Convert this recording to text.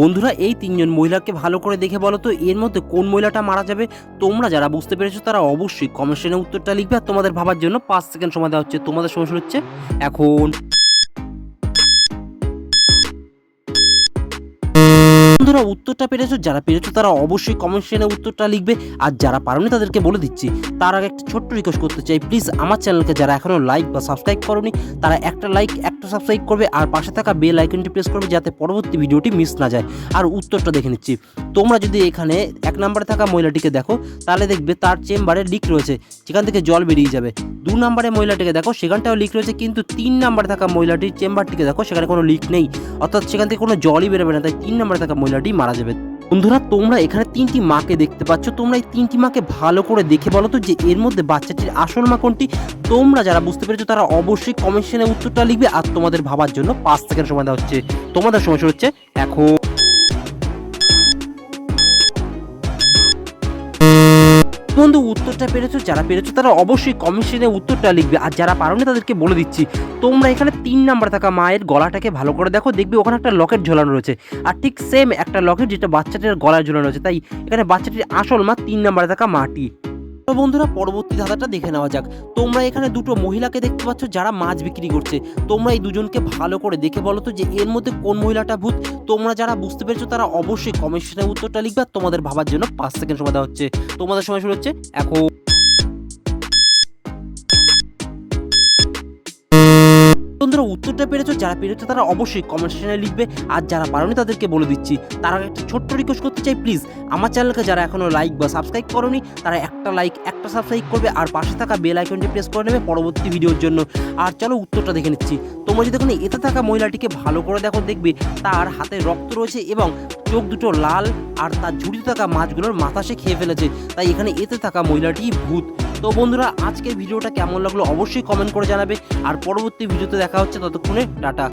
বন্ধুরা, এই তিনজন মহিলাকে ভালো করে দেখে বলো তো, এর মধ্যে কোন মহিলাটা মারা যাবে? তোমরা যারা বুঝতে পেরেছ তারা অবশ্যই কমেন্টে উত্তরটা লিখবে আর তোমাদের ভাবার জন্য পাঁচ সেকেন্ড সময় দেওয়া হচ্ছে। তোমাদের সময় শুরু হচ্ছে এখন। বন্ধুরা, উত্তরটা পেরেছ? যারা পেরেছ তারা অবশ্যই কমেন্ট উত্তরটা লিখবে আর যারা পারোনি তাদেরকে বলে দিচ্ছি, তার আগে একটা ছোট্ট রিকোয়েস্ট করতে চাই। প্লিজ আমার চ্যানেলকে যারা এখনও লাইক বা সাবস্ক্রাইব করনি, তারা একটা লাইক একটা সাবস্ক্রাইব করবে আর পাশে থাকা বেল আইকনটি প্রেস করবে যাতে পরবর্তী ভিডিওটি মিস না যায়। আর উত্তরটা দেখে নিচ্ছি। তোমরা যদি এখানে এক নম্বরে থাকা মহিলাটিকে দেখো, তাহলে দেখবে তার চেম্বারে লিক রয়েছে। যেখান থেকে জল বেরিয়ে যাবে। দু নম্বরে মহিলাটিকে দেখো, সেখানটাও লিক রয়েছে, কিন্তু তিন নম্বরে থাকা মহিলাটির চেম্বারটিকে দেখো, সেখানে কোনো লিক নেই। অর্থাৎ সেখান থেকে কোনো জলই বেরোবে না, তাই তিন নম্বরে থাকা মহিলাটি মারা যাবে। বন্ধুরা, তোমরা এখানে তিনটি মাকে দেখতে পাচ্ছ। তোমরা এই তিনটি মাকে ভালো করে দেখে বলো তো যে এর মধ্যে বাচ্চাটির আসল মা কোনটি? তোমরা যারা বুঝতে পেরেছ তারা অবশ্যই কমেন্ট উত্তরটা লিখবে আর তোমাদের ভাবার জন্য পাঁচ সেকেন্ড সময় দেওয়া হচ্ছে। তোমাদের সময় হচ্ছে এখন। বন্ধু উত্তরটা পেরেছ, যারা পেরেছ তারা অবশ্যই কমিশনে উত্তরটা লিখবে। আর যারা পারোনি তাদেরকে বলে দিচ্ছি, তোমরা এখানে তিন নাম্বার থাকা মায়ের গলাটাকে ভালো করে দেখো, দেখবে ওখানে একটা লকেট ঝোলানো রয়েছে। আর ঠিক সেম একটা লকেট যেটা বাচ্চাটির গলায় ঝোলানো রয়েছে, তাই এখানে বাচ্চাটির আসল মা তিন নাম্বারে থাকা মাটি। তো বন্ধুরা, পরবর্তী ধাঁধাটা দেখে নেওয়া যাক। তোমরা এখানে দুটো মহিলাকে দেখতে পাচ্ছ যারা মাছ বিক্রি করছে। তোমরা এই দুজনকে ভালো করে দেখে বলো তো যে এর মধ্যে কোন মহিলাটা ভূত। তোমরা যারা বুঝতে পেরেছ তারা অবশ্যই কমেন্টে উত্তরটা লিখবে তোমাদের ভাবার জন্য পাঁচ সেকেন্ড সময় দেওয়া হচ্ছে। তোমাদের সময় শুরু হচ্ছে এখন। বন্ধুরা উত্তরটা পেরেছ, যারা পেরেছ তারা অবশ্যই কমেন্ট সেকশনে লিখবে। আর যারা পারোনি তাদেরকে বলে দিচ্ছি, তারা একটা ছোট্ট রিকোয়েস্ট করতে চাই প্লিজ আমার চ্যানেলকে যারা এখনও লাইক বা সাবস্ক্রাইব করোনি, তারা একটা লাইক একটা সাবস্ক্রাইব করবে, আর পাশে থাকা বেল আইকনটি প্রেস করে নেবে পরবর্তী ভিডিওর জন্য। আর চলো উত্তরটা দেখে নিচ্ছি। তোমরা যদি দেখো এতে থাকা মহিলাটিকে ভালো করে দেখো, দেখবে তার হাতে রক্ত রয়েছে এবং চোখ দুটো লাল, আর তার ঝুড়িতে থাকা মাছগুলোর মাথা সে খেয়ে ফেলেছে। তাই এখানে এতে থাকা মহিলাটি ভূত। তো বন্ধুরা, আজকের ভিডিওটা কেমন লাগল অবশ্যই কমেন্ট করে জানাবে। আর পরবর্তী ভিডিওতে দেখা হচ্ছে, ততক্ষণে টাটা।